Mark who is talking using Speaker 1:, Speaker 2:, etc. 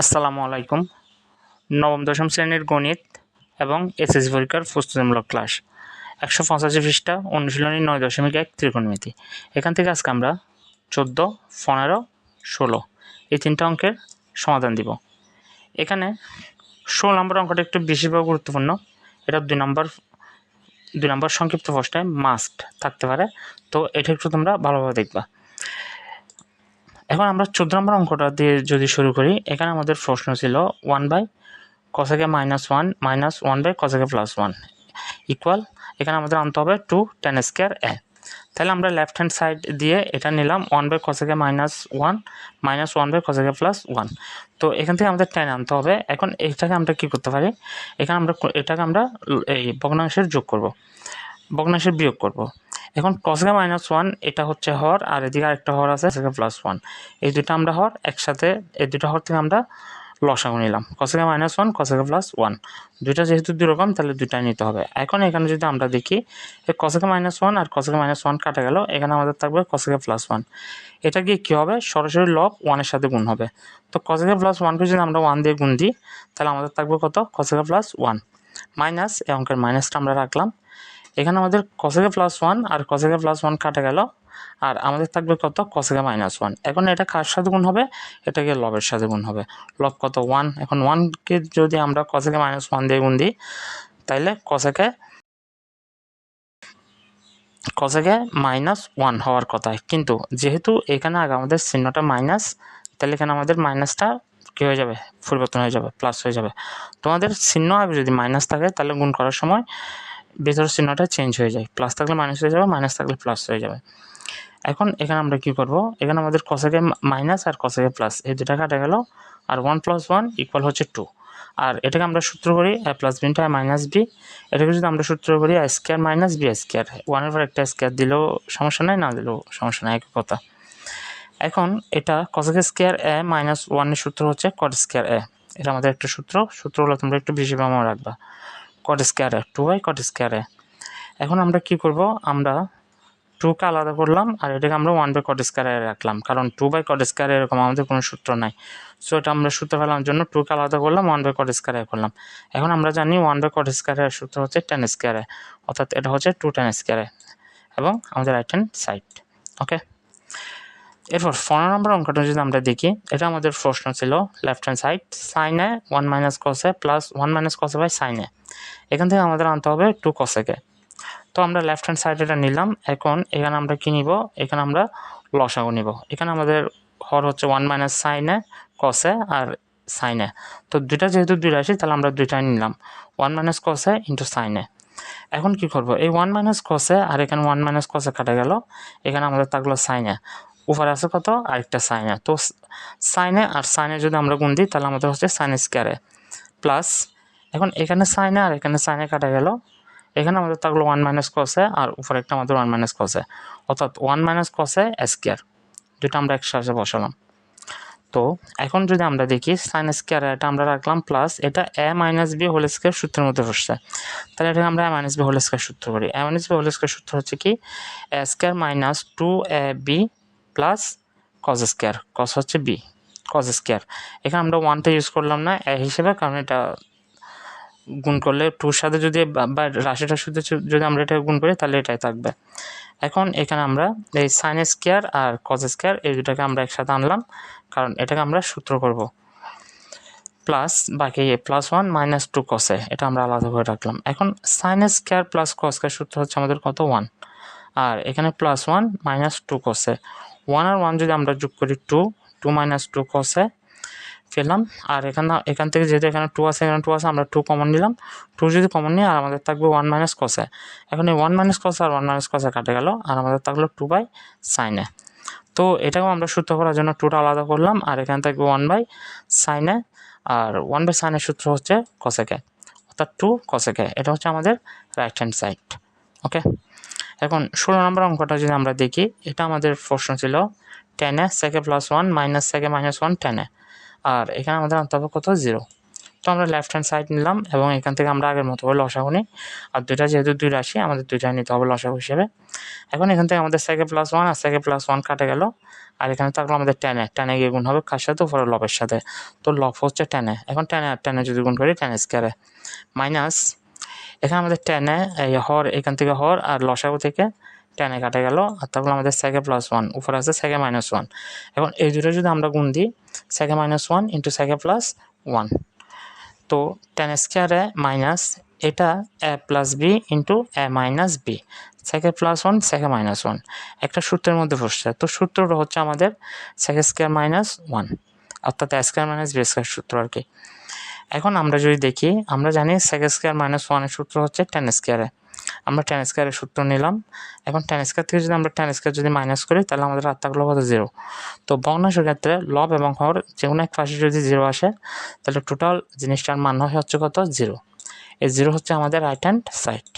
Speaker 1: আসসালামু আলাইকুম। নবম, দশম শ্রেণির গণিত এবং এসএসসি পরীক্ষার প্রস্তুতিমূলক ক্লাস। একশো পঁচাশি পৃষ্ঠা, অনুশীলনী নয় দশমিক এক, ত্রিকোণমিতি। এখান থেকে আজকে আমরা চোদ্দ, পনেরো, ষোলো এই তিনটা অঙ্কের সমাধান দিব। এখানে ষোলো নম্বর অঙ্কটা একটু বেশিরভাগ গুরুত্বপূর্ণ। এটা দুই নম্বর দুই নম্বর সংক্ষিপ্ত প্রশ্নে মাস্ট থাকতে পারে। তো এটা একটু তোমরা ভালোভাবে দেখবা। এখন আমরা চোদ্দ নম্বর অঙ্কটা দিয়ে যদি শুরু করি, এখানে আমাদের প্রশ্ন ছিল one by কসাকে minus one minus one by কসাকে plus one equal এখানে আমাদের আনতে হবে টু টেন স্কোয়ার এ তাহলে আমরা লেফট হ্যান্ড সাইড দিয়ে এটা নিলাম one by কসাকে minus one minus one by কসাকে plus one তো এখান থেকে আমাদের টেন আনতে হবে। এখন এটাকে আমরা কী করতে পারি? এখানে আমরা এটাকে আমরা এই ভগ্নাংশের যোগ করব। ভগ্নাংশের বিয়োগ করব। এখন কসগা মাইনাস ওয়ান এটা হচ্ছে হর, আর এদিকে আরেকটা হর আছে সেটা প্লাস ওয়ান এই দুটো আমরা হর একসাথে, এই দুটো হর থেকে আমরা লসাগু নিলাম। কসগা মাইনাস ওয়ান কসগা প্লাস ওয়ান দুইটা যেহেতু দুই রকম তাহলে দুইটাই নিতে হবে। এখন এখানে যদি আমরা দেখি কসগা মাইনাস ওয়ান আর কসগা মাইনাস ওয়ান কাটা গেল, এখানে আমাদের থাকবে কসগা প্লাস ওয়ান এটা গিয়ে কী হবে? সরাসরি লব ওয়ানের সাথে গুণ হবে। তো কসগা প্লাস ওয়ানকে যদি আমরা ওয়ান দিয়ে গুণ দিই, তাহলে আমাদের থাকবে কত? কসগা প্লাস ওয়ান মাইনাস এই অঙ্কের মাইনাসটা আমরা রাখলাম। এখানে আমাদের কসেকে প্লাস ওয়ান আর কসেকে প্লাস ওয়ান কাটা গেল। আর আমাদের থাকবে কত? কসেকে মাইনাস ওয়ান এখন এটা কার সাথে গুণ হবে? এটাকে লবের সাথে গুণ হবে। লব কত? ওয়ান এখন ওয়ানকে যদি আমরা কসেকে মাইনাস ওয়ান দিয়ে গুণ দিই, তাইলে কসেকে কসেকে মাইনাস ওয়ান হওয়ার কথা। কিন্তু যেহেতু এখানে আগে আমাদের চিহ্নটা মাইনাস তাহলে এখানে আমাদের মাইনাসটা কী হয়ে যাবে? পরিবর্তন হয়ে যাবে প্লাস হয়ে যাবে। তোমাদের চিহ্ন আগে যদি মাইনাস থাকে তাহলে গুণ করার সময় ভেতরের চিহ্নটা চেঞ্জ হয়ে যায়। প্লাস থাকলে মাইনাস হয়ে যাবে মাইনাস থাকলে প্লাস হয়ে যাবে। এখন এখানে আমরা কি করব? এখানে আমাদের কসেকে মাইনাস আর কসেকে প্লাস এই দুটা কাটা গেল। আর ওয়ান প্লাস ওয়ান ইকুয়াল হচ্ছে টু আর এটাকে আমরা সূত্র করি এ প্লাস বিনটা মাইনাস বি এটাকে যদি আমরা সূত্র করি আই স্কোয়ার মাইনাস বি স্কোয়ার ওয়ানের পর একটা স্কোয়ার দিলেও সমস্যা নাই, না দিলেও সমস্যা নাই, একই কথা। এখন এটা কসেকে স্কোয়ার এ মাইনাস ওয়ানের সূত্র হচ্ছে কট স্কোয়ার এ এটা আমাদের একটা সূত্র। সূত্রগুলো তোমরা একটু বেশি মনে রাখবা। কট স্কোয়ারে টু বাই কট স্কোয়ারে এখন আমরা কি করব? আমরা টুকে আলাদা করলাম আর এটাকে আমরা ওয়ান বাই কট স্কোয়ারে রাখলাম, কারণ টু বাই কট স্কোয়ারে এরকম আমাদের কোনো সূত্র নাই। সো এটা আমরা সূত্র ফেলার জন্য টুকে আলাদা করলাম ওয়ান বাই কট স্কোয়ারে করলাম। এখন আমরা জানি ওয়ান বাই কট স্কোয়ারের সূত্র হচ্ছে টেন স্কোয়ারে অর্থাৎ এটা হচ্ছে টু টেন স্কোয়ারে এবং আমাদের রাইট হ্যান্ড সাইড ওকে এরপর পনেরো নম্বর অঙ্কটা যদি আমরা দেখি, এটা আমাদের প্রশ্ন ছিল লেফট হ্যান্ড সাইড সাইনে ওয়ান মাইনাস কসে প্লাস ওয়ান মাইনাস কসে বাই সাইনে এখান থেকে আমাদের আনতে হবে টু কসেকে তো আমরা লেফট হ্যান্ড সাইড এটা নিলাম, এখন এখানে আমরা কী নিব? এখানে আমরা লসাগু নিব। এখানে আমাদের হর হচ্ছে ওয়ান মাইনাস সাইনে কসে আর সাইনে তো দুইটা যেহেতু দুই রাশি, তাহলে আমরা দুইটাই নিলাম। ওয়ান মাইনাস কসে ইন্টু সাইনে এখন কি করব? এই ওয়ান মাইনাস কসে আর এখানে ওয়ান মাইনাস কসে কাটা গেল। এখানে আমাদের থাকল সাইনে উপরে আছে কত? আরেকটা সাইনে তো সাইনে আর সাইনে যদি আমরা গুণ দিই, তাহলে আমাদের হচ্ছে সাইন স্কোয়ারে প্লাস এখন এখানে সাইনে আর এখানে সাইনে কাটা গেল। এখানে আমাদের থাকল ওয়ান মাইনাস কসে আর উপরে একটা আমাদের ওয়ান মাইনাস কসে অর্থাৎ ওয়ান মাইনাস কসে স্কোয়ার দুটো আমরা একসাথে বসালাম। তো এখন যদি আমরা দেখি সাইন স্কোয়ার এটা আমরা রাখলাম প্লাস এটা A minus B whole square সূত্রের মধ্যে বসছে। তাহলে এটাকে আমরা A minus B whole square সূত্র করি A minus B whole square সূত্র হচ্ছে কি? A square minus two A B plus cos square cos হচ্ছে বি কজ স্কোয়ার এখানে আমরা ওয়ানটা ইউজ করলাম না, এ হিসেবে কারণ এটা গুণ করলে টুর সাথে যদি বা রাশিটার সাথে যদি আমরা এটা গুণ করি তাহলে এটাই থাকবে। এখন এখানে আমরা এই সাইন স্কোয়ার আর কজ স্কোয়ার এই দুটাকে আমরা একসাথে আনলাম, কারণ এটাকে আমরা সূত্র করব। প্লাস বাকি প্লাস ওয়ান মাইনাস টু কসে এটা আমরা আলাদা করে রাখলাম। এখন সাইন স্কোয়ার প্লাস কসকের সূত্র হচ্ছে আমাদের কত? ওয়ান আর এখানে প্লাস ওয়ান মাইনাস টু কসে ওয়ান আর ওয়ান যদি আমরা যোগ করি টু টু মাইনাস টু কসে পেলাম। আর এখানে এখান থেকে যেহেতু এখানে টু আছে, এখানে টু আছে, আমরা টু কমন নিলাম। টু যদি কমন নিই, আর আমাদের থাকবে ওয়ান মাইনাস কসে এখন এই ওয়ান মাইনাস কসে আর ওয়ান মাইনাস কসে কাটে গেল, আর আমাদের থাকল টু বাই সাইনে তো এটাকেও আমরা সূত্র করার জন্য টুটা আলাদা করলাম, আর এখানে থাকবে ওয়ান বাই সাইনে আর ওয়ান বাই সাইনের সূত্র হচ্ছে কসেকে অর্থাৎ টু কসেকে এটা হচ্ছে আমাদের রাইট হ্যান্ড সাইড ওকে এখন ষোলো নম্বর অঙ্কটা যদি আমরা দেখি, এটা আমাদের প্রশ্ন ছিল টেনে সেকে প্লাস ওয়ান মাইনাস সেকে মাইনাস ওয়ান টেনে। আর এখানে আমাদের হবে কত? জিরো তো আমরা লেফট হ্যান্ড সাইড নিলাম এবং এখান থেকে আমরা আগের মতো করে লসাগু নিই। আর দুইটা যেহেতু দুই রাশি, আমাদের দুইটাই নিতে হবে লসাগু হিসেবে। এখন এখান থেকে আমাদের সেকে প্লাস ওয়ান আর সেকে প্লাস ওয়ান কাটে গেল। আর এখানে থাকল আমাদের টেনে। টেনে গিয়ে গুণ হবে কার সাথে? উপরে লবের সাথে। তো লব হচ্ছে টেনে। এখন টেনে আর টেনে যদি গুণ করি, টেন স্কোয়ারে মাইনাস এখানে আমাদের টেনে, এই হর এখান থেকে হর আর লসাগু থেকে টেনে কাটে গেল। আর তারপর আমাদের সেকে প্লাস ওয়ান উপরে আছে সেকে মাইনাস ওয়ান এখন এই দুটো যদি আমরা গুণ দিই sec minus one into sec plus one তো টেন স্কোয়ারে মাইনাস এটা A plus B into A minus B sec plus one sec minus one একটা সূত্রের মধ্যে বসছে, তো সূত্রটা হচ্ছে আমাদের সেকে স্কোয়ার মাইনাস ওয়ান অর্থাৎ A square minus B square সূত্র আর কি। এখন আমরা যদি দেখি, আমরা জানি সেক স্কোয়ার মাইনাস ওয়ানের সূত্র হচ্ছে টেন স্কোয়ারে আমরা টেন স্কোয়ারের সূত্র নিলাম। এখন টেন স্কোয়ার থেকে যদি আমরা টেন স্কোয়ার যদি মাইনাস করি, তাহলে আমাদের থাকল কত? জিরো তো ভগ্নাংশের ক্ষেত্রে লব এবং হর যে কোনো এক পাশে যদি জিরো আসে, তাহলে টোটাল জিনিসটার মান হয় হচ্ছে কত? জিরো এই জিরো হচ্ছে আমাদের রাইট হ্যান্ড সাইড